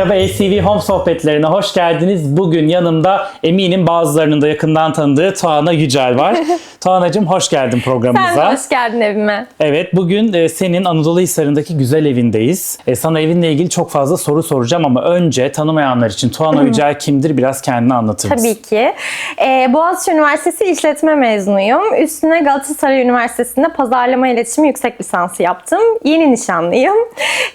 Merhaba ACV Home sohbetlerine hoş geldiniz. Bugün yanımda eminim bazılarının da yakından tanıdığı Tuana Yücel var. Tuana'cığım hoş geldin Sen programımıza. de hoş geldin evime. Evet bugün e, senin Anadolu Hisarı'ndaki güzel evindeyiz. E, sana evinle ilgili çok fazla soru soracağım ama önce tanımayanlar için Tuana Yücel kimdir biraz kendini anlatır mısın? Tabii ki. Ee, Boğaziçi Üniversitesi İşletme mezunuyum. Üstüne Galatasaray Üniversitesi'nde pazarlama iletişimi yüksek lisansı yaptım. Yeni nişanlıyım.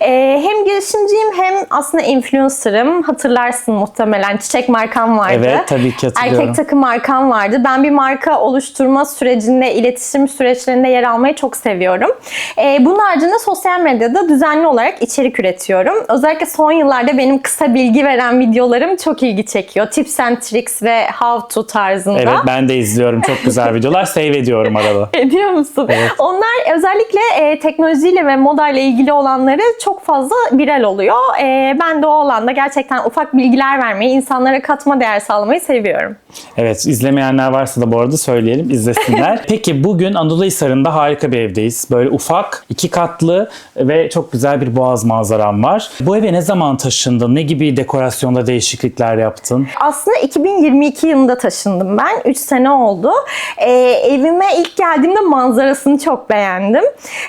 Ee, hem girişimciyim hem aslında influencer'ım. Hatırlarsın muhtemelen. Çiçek markam vardı. Evet tabii ki hatırlıyorum. Erkek takım markam vardı. Ben bir marka oluşturma sürecinde, iletişim süreçlerinde yer almayı çok seviyorum. Ee, bunun haricinde sosyal medyada düzenli olarak içerik üretiyorum. Özellikle son yıllarda benim kısa bilgi veren videolarım çok ilgi çekiyor. Tips and tricks ve how to tarzında. Evet ben de izliyorum çok güzel videolar save ediyorum arada. Ediyor musun? Evet. Onlar özellikle e, teknolojiyle ve moda ile ilgili olanları çok fazla viral oluyor. E, ben de o alanda gerçekten ufak bilgiler vermeyi, insanlara katma değer sağlamayı seviyorum. Evet izlemeyenler varsa da bu arada söyleyelim izlesinler. Peki bugün Anadolu Hisarı'nda harika bir evdeyiz. Böyle ufak, iki katlı ve çok güzel bir boğaz manzaram var. Bu eve ne zaman taşındın? Ne gibi dekorasyonda değişiklikler yaptın? Aslında 2022 yılında taşındım ben. 3 sene oldu. Ee, evime ilk geldiğimde manzarasını çok beğendim.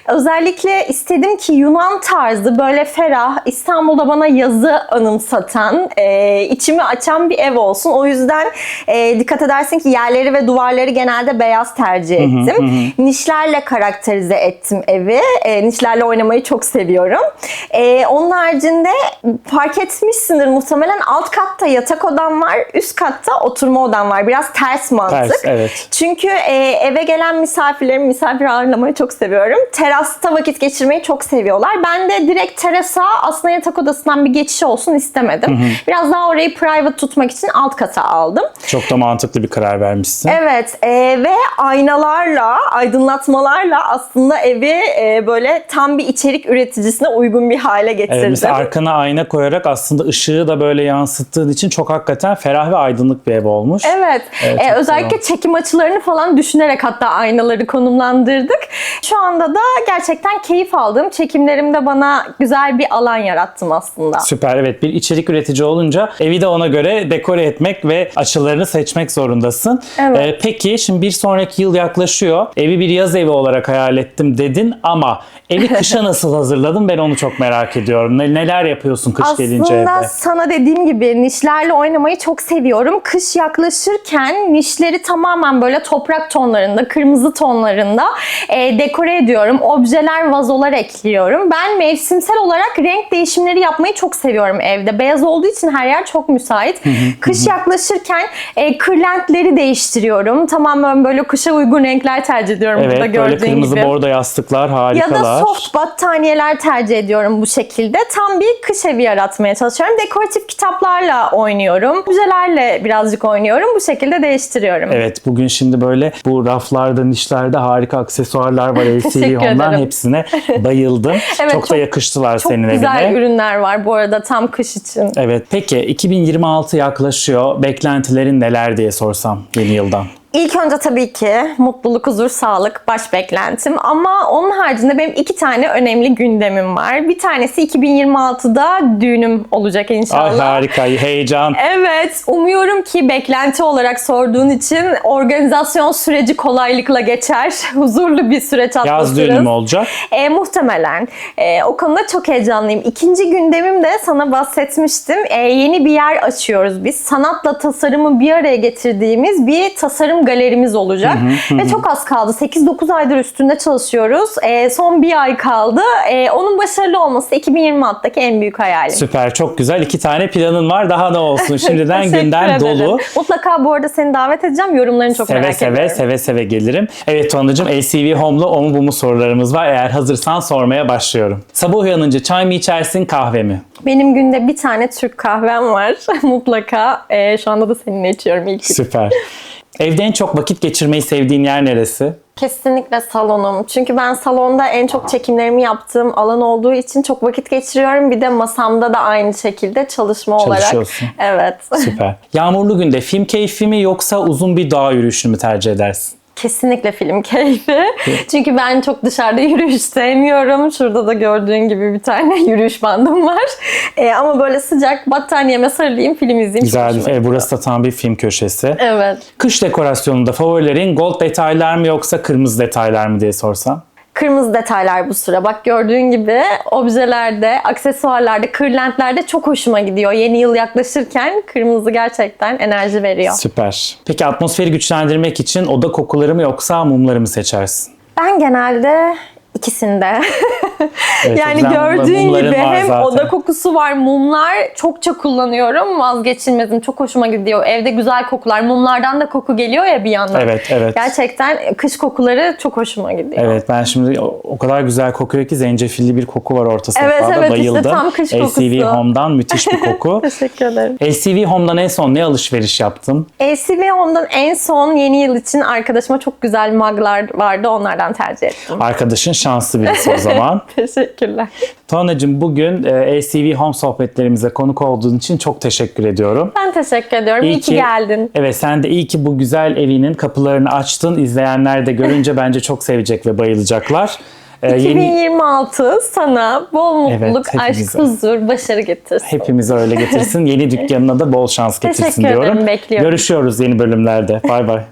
Özellikle istedim ki Yunan tarzı böyle ferah, İstanbul'da bana yazı anımsatan, e, içimi açan bir ev olsun. O yüzden e, dikkat edersin ki yerleri ve duvarları genelde beyaz tercih ettim. Nişlerle karakterize ettim evi. E, nişlerle oynamayı çok seviyorum. E, onun haricinde fark etmişsindir muhtemelen alt katta yatak odam var, üst katta oturma odam var. Biraz ters mantık. Ters, evet. Çünkü e, eve gelen misafirlerimi misafir ağırlamayı çok seviyorum. Terasta vakit geçirmeyi çok seviyorlar. Ben de direkt terasa aslında yatak odasından bir geçiş olsun istemedim. Biraz daha orayı private tutmak için alt kata aldım. Çok da mantıklı bir karar vermişsin. Evet e, ve aynalarla, aydınlatmalarla aslında evi e, böyle tam bir içerik üreticisine uygun bir hale getirdim. Evet, mesela arkana ayna koyarak aslında ışığı da böyle yansıttığın için çok hakikaten ferah ve aydınlık bir ev olmuş. Evet. Evet, çok özellikle çekim açılarını falan düşünerek hatta aynaları konumlandırdık. Şu anda da gerçekten keyif aldım. Çekimlerimde bana güzel bir alan yarattım aslında. Süper evet bir içerik üretici olunca evi de ona göre dekore etmek ve açılarını seçmek zorundasın. Evet. Ee, peki şimdi bir sonraki yıl yaklaşıyor. Evi bir yaz evi olarak hayal ettim dedin ama evi kışa nasıl hazırladın ben onu çok merak ediyorum. Ne- neler yapıyorsun kış gelince Aslında evde? sana dediğim gibi nişlerle oynamayı çok seviyorum. Kış yaklaşırken nişleri tamamen böyle toprak tonlarında, kırmızı tonlarında e, dekore ediyorum. Objeler, vazolar ekliyorum. Ben mevsimsel olarak renk değişimleri yapmayı çok seviyorum evde. Beyaz olduğu için her yer çok müsait. Kış yaklaşırken e, kırlentleri değiştiriyorum. Tamamen böyle kışa uygun renkler tercih ediyorum Evet burada böyle gördüğün kırmızı gibi. bordo yastıklar Ya harikalar. da soft battaniyeler tercih ediyorum bu şekilde. Tam bir kış evi yaratmaya çalışıyorum. Dekoratif kitaplarla oynuyorum. Objelerle birazcık oynuyorum. Bu şekilde değiştiriyorum. Evet bugün şimdi böyle bu raflarda, nişlerde harika aksesuarlar var LCD Home'dan. Hepsine bayıldım. Evet, çok, da çok- yakıştılar Çok senin güzel evine. ürünler var bu arada tam kış için. Evet. Peki 2026 yaklaşıyor. Beklentilerin neler diye sorsam yeni yıldan. İlk önce tabii ki mutluluk, huzur, sağlık baş beklentim. Ama onun haricinde benim iki tane önemli gündemim var. Bir tanesi 2026'da düğünüm olacak inşallah. Ay harika, heyecan. Evet, umuyorum ki beklenti olarak sorduğun için organizasyon süreci kolaylıkla geçer. Huzurlu bir süreç atlatırız. Yaz düğünü mü olacak? E, muhtemelen. E, o konuda çok heyecanlıyım. İkinci gündemim de sana bahsetmiştim. E, yeni bir yer açıyoruz biz. Sanatla tasarımı bir araya getirdiğimiz bir tasarım galerimiz olacak. Ve çok az kaldı. 8-9 aydır üstünde çalışıyoruz. E, son bir ay kaldı. E, onun başarılı olması 2026'daki en büyük hayalim. Süper, çok güzel. İki tane planın var. Daha ne olsun? Şimdiden gündem ederim. dolu. Mutlaka bu arada seni davet edeceğim. Yorumlarını çok Seve merak seve ediyorum. seve seve gelirim. Evet Tuana'cığım LCV Home'la o mu bu mu sorularımız var. Eğer hazırsan sormaya başlıyorum. Sabah uyanınca çay mı içersin kahve mi? Benim günde bir tane Türk kahvem var. Mutlaka. E, şu anda da seninle içiyorum ilk. Süper. Evde en çok vakit geçirmeyi sevdiğin yer neresi? Kesinlikle salonum. Çünkü ben salonda en çok çekimlerimi yaptığım alan olduğu için çok vakit geçiriyorum. Bir de masamda da aynı şekilde çalışma olarak. Evet. Süper. Yağmurlu günde film keyfi mi yoksa uzun bir dağ yürüyüşünü mü tercih edersin? Kesinlikle film keyfi. Çünkü ben çok dışarıda yürüyüş sevmiyorum. Şurada da gördüğün gibi bir tane yürüyüş bandım var. Ee, ama böyle sıcak battaniyeme sarılayım film izleyeyim. Güzel. E, burası da tam bir film köşesi. Evet. Kış dekorasyonunda favorilerin gold detaylar mı yoksa kırmızı detaylar mı diye sorsam? Kırmızı detaylar bu sıra. Bak gördüğün gibi objelerde, aksesuarlarda, kırlentlerde çok hoşuma gidiyor. Yeni yıl yaklaşırken kırmızı gerçekten enerji veriyor. Süper. Peki atmosferi güçlendirmek için oda kokuları mı yoksa mumları mı seçersin? Ben genelde ikisinde. Evet, yani gördüğün gibi hem zaten. oda kokusu var, mumlar çokça kullanıyorum. Vazgeçilmezim. Çok hoşuma gidiyor. Evde güzel kokular. Mumlardan da koku geliyor ya bir yandan. Evet, evet. Gerçekten kış kokuları çok hoşuma gidiyor. Evet ben şimdi o o kadar güzel kokuyor ki zencefilli bir koku var orta Evet, evet, işte Bayıldım. tam kış LCV kokusu. Home'dan müthiş bir koku. Teşekkür ederim. LCV Home'dan en son ne alışveriş yaptın? LCV Home'dan en son yeni yıl için arkadaşıma çok güzel muglar vardı. Onlardan tercih ettim. Arkadaşın şanslı birisi o zaman. Teşekkürler. Tuana'cığım bugün e, LCV Home sohbetlerimize konuk olduğun için çok teşekkür ediyorum. Ben teşekkür ediyorum. İyi, ki geldin. Evet sen de iyi ki bu güzel evinin kapılarını açtın. İzleyenler de görünce bence çok sevecek ve bayılacaklar. E, yeni 2026 sana bol Evet, mutluluk, aşk, hepimize. huzur, başarı getirsin. hepimize öyle getirsin. Yeni dükkanına da bol şans getirsin Teşekkür ederim, diyorum. bekliyorum. Görüşüyoruz yeni bölümlerde. Bay bay.